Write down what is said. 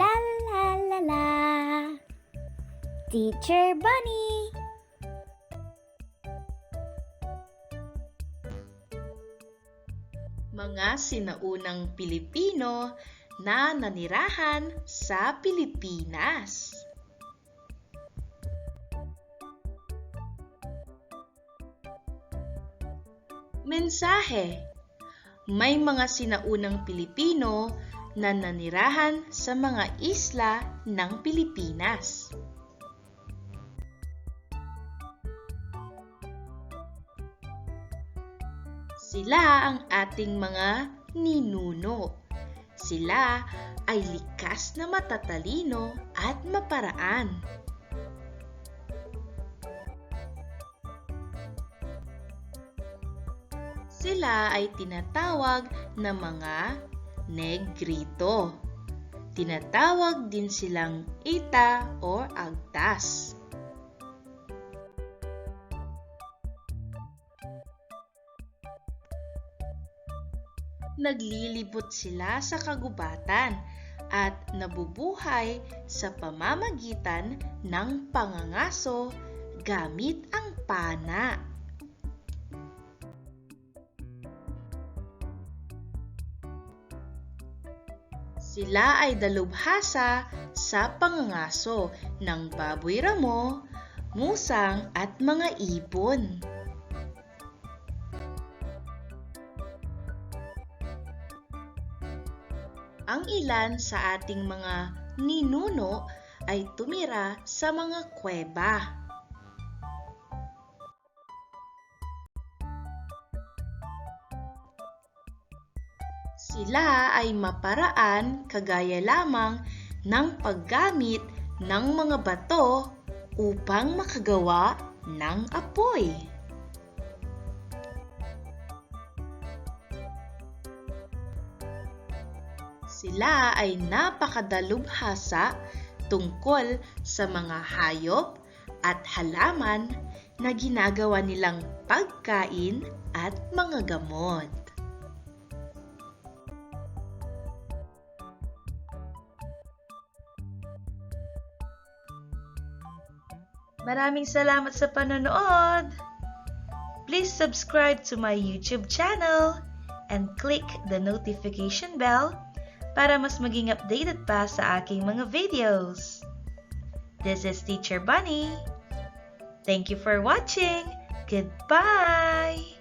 La la la la. Teacher Bunny. Mga sinaunang Pilipino na nanirahan sa Pilipinas. Mensahe May mga sinaunang Pilipino na nanirahan sa mga isla ng Pilipinas. Sila ang ating mga ninuno. Sila ay likas na matatalino at maparaan. Sila ay tinatawag na mga negrito. Tinatawag din silang ita or agtas. naglilibot sila sa kagubatan at nabubuhay sa pamamagitan ng pangangaso gamit ang pana. Sila ay dalubhasa sa pangangaso ng baboy ramo, musang at mga ibon. ang ilan sa ating mga ninuno ay tumira sa mga kuweba. Sila ay maparaan kagaya lamang ng paggamit ng mga bato upang makagawa ng apoy. Sila ay napakadalubhasa tungkol sa mga hayop at halaman na ginagawa nilang pagkain at mga gamot. Maraming salamat sa panonood! Please subscribe to my YouTube channel and click the notification bell para mas maging updated pa sa aking mga videos. This is Teacher Bunny. Thank you for watching. Goodbye!